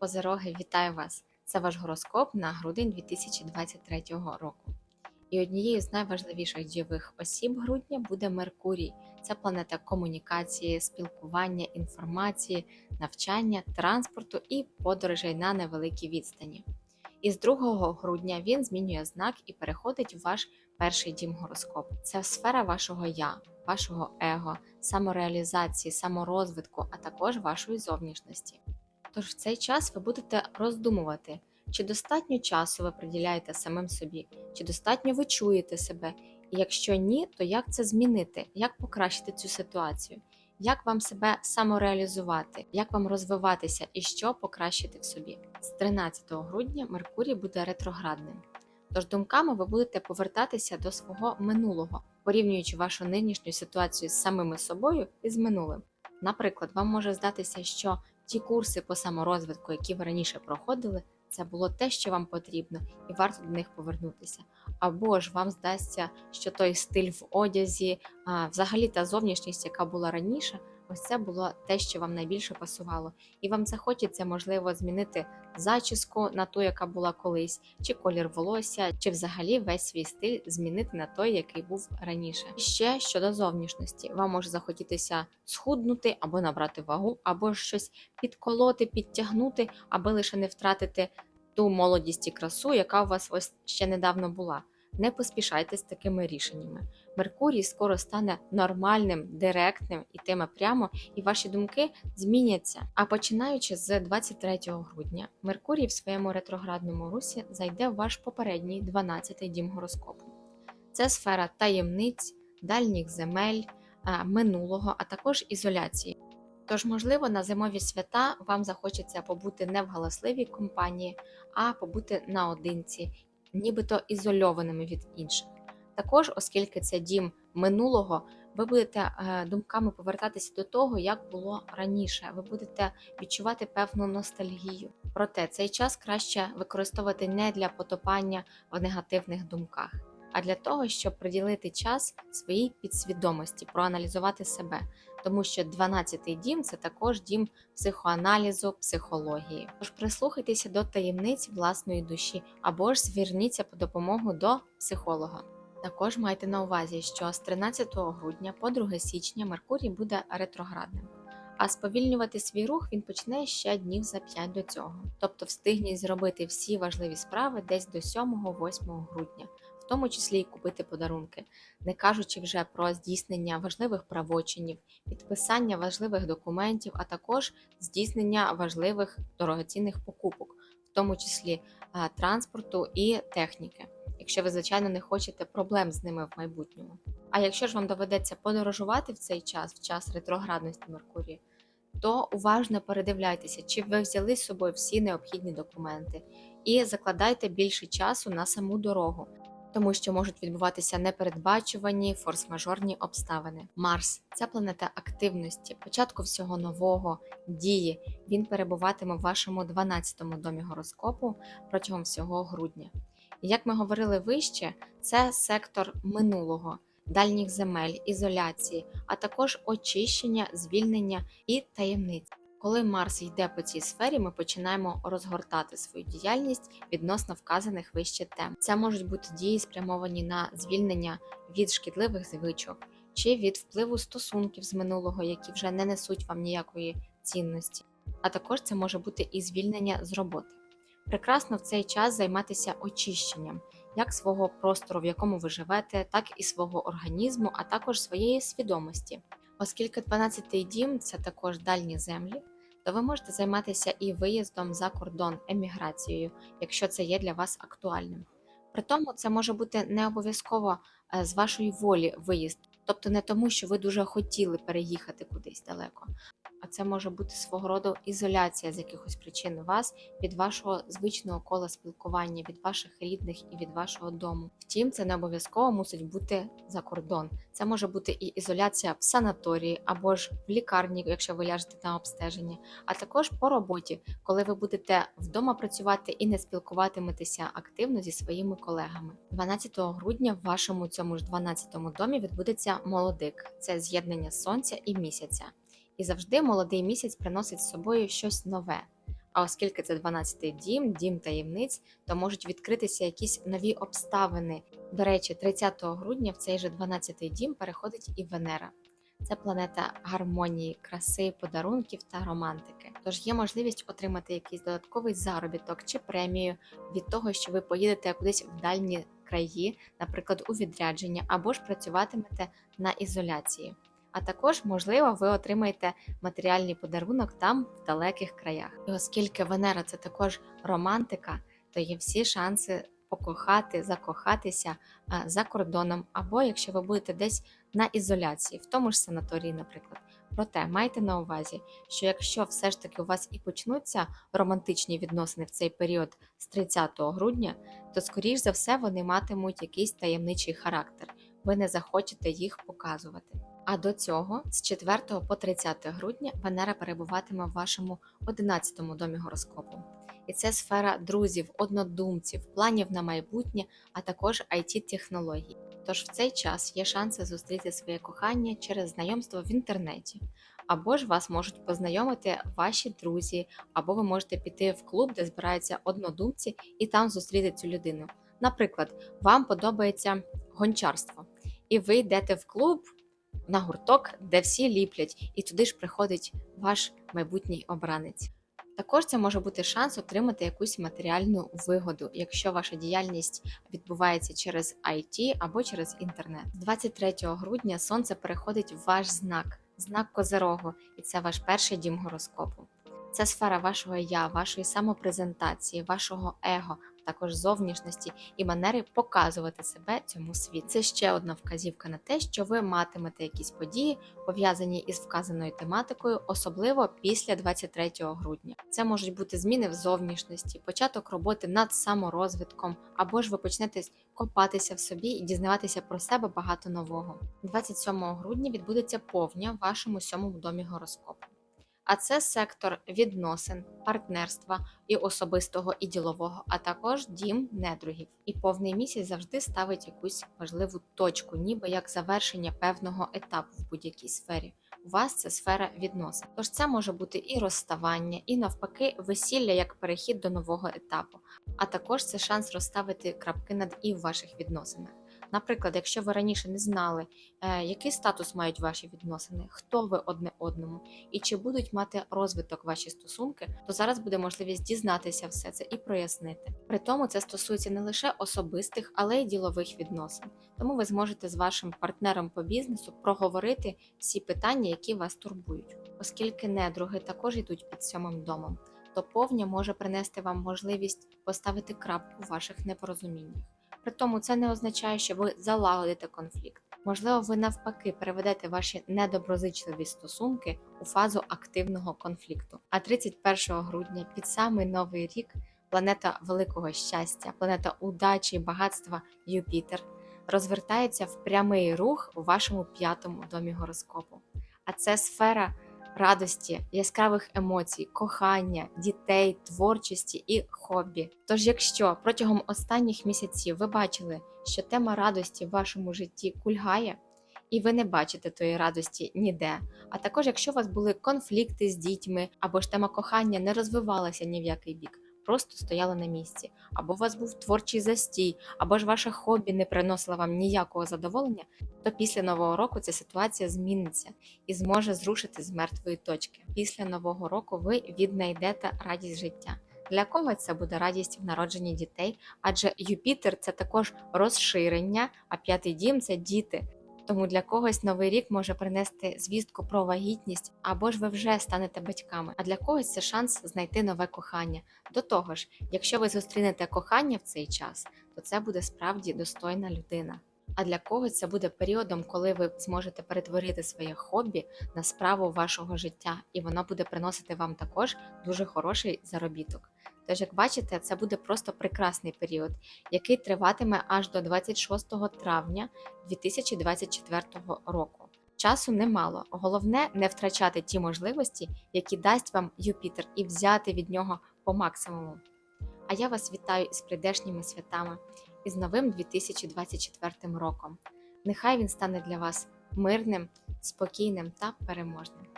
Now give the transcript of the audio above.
Козероги, вітаю вас! Це ваш гороскоп на грудень 2023 року. І однією з найважливіших дійових осіб грудня буде Меркурій. Це планета комунікації, спілкування, інформації, навчання, транспорту і подорожей на невеликій відстані. І з 2 грудня він змінює знак і переходить в ваш перший дім гороскопу. Це сфера вашого я, вашого его, самореалізації, саморозвитку, а також вашої зовнішності. Тож в цей час ви будете роздумувати, чи достатньо часу ви приділяєте самим собі, чи достатньо ви чуєте себе, і якщо ні, то як це змінити, як покращити цю ситуацію, як вам себе самореалізувати, як вам розвиватися і що покращити в собі. З 13 грудня Меркурій буде ретроградним. Тож думками ви будете повертатися до свого минулого, порівнюючи вашу нинішню ситуацію з самими собою і з минулим. Наприклад, вам може здатися, що ті курси по саморозвитку, які ви раніше проходили, це було те, що вам потрібно, і варто до них повернутися. Або ж вам здасться, що той стиль в одязі, а, взагалі та зовнішність, яка була раніше, ось це було те, що вам найбільше пасувало. І вам захочеться, можливо, змінити зачіску на ту, яка була колись, чи колір волосся, чи взагалі весь свій стиль змінити на той, який був раніше. Ще щодо зовнішності, вам може захотітися схуднути або набрати вагу, або щось підколоти, підтягнути, аби лише не втратити ту молодість і красу, яка у вас ось ще недавно була. Не поспішайте з такими рішеннями. Меркурій скоро стане нормальним, директним, ітиме прямо, і ваші думки зміняться. А починаючи з 23 грудня, Меркурій в своєму ретроградному русі зайде в ваш попередній 12-й дім гороскопу. Це сфера таємниць, дальніх земель, минулого, а також ізоляції. Тож, можливо, на зимові свята вам захочеться побути не в галасливій компанії, а побути наодинці, нібито ізольованими від інших. Також, оскільки це дім минулого, ви будете е, думками повертатися до того, як було раніше. Ви будете відчувати певну ностальгію. Проте цей час краще використовувати не для потопання в негативних думках, а для того, щоб приділити час своїй підсвідомості, проаналізувати себе. Тому що 12-й дім це також дім психоаналізу, психології. Тож прислухайтеся до таємниць власної душі або ж зверніться по допомогу до психолога. Також майте на увазі, що з 13 грудня по 2 січня Меркурій буде ретроградним, а сповільнювати свій рух він почне ще днів за 5 до цього. Тобто встигніть зробити всі важливі справи десь до 7-8 грудня, тому числі й купити подарунки, не кажучи вже про здійснення важливих правочинів, підписання важливих документів, а також здійснення важливих дорогоцінних покупок, в тому числі транспорту і техніки якщо ви, звичайно, не хочете проблем з ними в майбутньому. А якщо ж вам доведеться подорожувати в цей час, в час ретроградності Меркурія, то уважно передивляйтеся, чи ви взяли з собою всі необхідні документи, і закладайте більше часу на саму дорогу, тому що можуть відбуватися непередбачувані форс-мажорні обставини. Марс це планета активності, початку всього нового, дії. Він перебуватиме в вашому 12-му домі гороскопу протягом всього грудня. Як ми говорили вище, це сектор минулого, дальніх земель, ізоляції, а також очищення, звільнення і таємниць. Коли Марс йде по цій сфері, ми починаємо розгортати свою діяльність відносно вказаних вище тем. Це можуть бути дії, спрямовані на звільнення від шкідливих звичок чи від впливу стосунків з минулого, які вже не несуть вам ніякої цінності. А також це може бути і звільнення з роботи. Прекрасно в цей час займатися очищенням як свого простору, в якому ви живете, так і свого організму, а також своєї свідомості. Оскільки 12-й дім це також дальні землі, то ви можете займатися і виїздом за кордон, еміграцією, якщо це є для вас актуальним. При тому це може бути не обов'язково е, з вашої волі виїзд, тобто не тому, що ви дуже хотіли переїхати кудись далеко, а це може бути свого роду ізоляція з якихось причин вас від вашого звичного кола спілкування, від ваших рідних і від вашого дому. Втім, це не обов'язково мусить бути за кордон. Це може бути і ізоляція в санаторії або ж в лікарні, якщо ви ляжете на обстеження, а також по роботі, коли ви будете вдома працювати і не спілкуватиметеся активно зі своїми колегами. 12 грудня в вашому цьому ж 12-му домі відбудеться молодик. Це з'єднання сонця і місяця. І завжди молодий місяць приносить з собою щось нове. А оскільки це 12-й дім, дім таємниць, то можуть відкритися якісь нові обставини. До речі, 30 грудня в цей же 12-й дім переходить і Венера. Це планета гармонії, краси, подарунків та романтики. Тож є можливість отримати якийсь додатковий заробіток чи премію від того, що ви поїдете кудись в дальні краї, наприклад, у відрядження, або ж працюватимете на ізоляції. А також, можливо, ви отримаєте матеріальний подарунок там, в далеких краях. І оскільки Венера це також романтика, то є всі шанси покохати, закохатися за кордоном, або якщо ви будете десь на ізоляції, в тому ж санаторії, наприклад. Проте майте на увазі, що якщо все ж таки у вас і почнуться романтичні відносини в цей період з 30 грудня, то скоріш за все вони матимуть якийсь таємничий характер. Ви не захочете їх показувати. А до цього, з 4 по 30 грудня, Венера перебуватиме в вашому 11 домі гороскопу. І це сфера друзів, однодумців, планів на майбутнє, а також it технологій Тож в цей час є шанси зустріти своє кохання через знайомство в інтернеті, або ж вас можуть познайомити ваші друзі, або ви можете піти в клуб, де збираються однодумці, і там зустріти цю людину. Наприклад, вам подобається гончарство, і ви йдете в клуб на гурток, де всі ліплять, і туди ж приходить ваш майбутній обранець. Також це може бути шанс отримати якусь матеріальну вигоду, якщо ваша діяльність відбувається через IT або через інтернет. 23 грудня сонце переходить в ваш знак, знак Козерогу, і це ваш перший дім гороскопу. Це сфера вашого я, вашої самопрезентації, вашого его, також зовнішності і манери показувати себе цьому світу. Це ще одна вказівка на те, що ви матимете якісь події, пов'язані із вказаною тематикою, особливо після 23 грудня. Це можуть бути зміни в зовнішності, початок роботи над саморозвитком, або ж ви почнете копатися в собі і дізнаватися про себе багато нового. 27 грудня відбудеться повня в вашому сьомому домі гороскопу а це сектор відносин, партнерства і особистого і ділового, а також дім недругів. І повний місяць завжди ставить якусь важливу точку, ніби як завершення певного етапу в будь-якій сфері. У вас це сфера відносин. Тож це може бути і розставання, і навпаки, весілля як перехід до нового етапу. А також це шанс розставити крапки над і в ваших відносинах. Наприклад, якщо ви раніше не знали, е, який статус мають ваші відносини, хто ви одне одному, і чи будуть мати розвиток ваші стосунки, то зараз буде можливість дізнатися все це і прояснити. При тому це стосується не лише особистих, але й ділових відносин. Тому ви зможете з вашим партнером по бізнесу проговорити всі питання, які вас турбують, оскільки недруги також йдуть під сьомим домом. То повня може принести вам можливість поставити крапку в ваших непорозуміннях. При тому це не означає, що ви залагодите конфлікт. Можливо, ви навпаки переведете ваші недоброзичливі стосунки у фазу активного конфлікту. А 31 грудня під самий новий рік планета великого щастя, планета удачі і багатства Юпітер розвертається в прямий рух у вашому п'ятому домі гороскопу. А це сфера радості, яскравих емоцій, кохання, дітей, творчості і хобі. Тож, якщо протягом останніх місяців ви бачили, що тема радості в вашому житті кульгає, і ви не бачите тої радості ніде. А також, якщо у вас були конфлікти з дітьми або ж тема кохання не розвивалася ні в який бік просто стояла на місці, або у вас був творчий застій, або ж ваше хобі не приносило вам ніякого задоволення, то після нового року ця ситуація зміниться і зможе зрушити з мертвої точки. Після нового року ви віднайдете радість життя. Для кого це буде радість в народженні дітей? Адже Юпітер це також розширення, а п'ятий дім це діти. Тому для когось новий рік може принести звістку про вагітність, або ж ви вже станете батьками. А для когось це шанс знайти нове кохання. До того ж, якщо ви зустрінете кохання в цей час, то це буде справді достойна людина. А для когось це буде періодом, коли ви зможете перетворити своє хобі на справу вашого життя, і воно буде приносити вам також дуже хороший заробіток. Тож, як бачите, це буде просто прекрасний період, який триватиме аж до 26 травня 2024 року. Часу немало. Головне не втрачати ті можливості, які дасть вам Юпітер, і взяти від нього по максимуму. А я вас вітаю із прийдешніми святами і з новим 2024 роком. Нехай він стане для вас мирним, спокійним та переможним.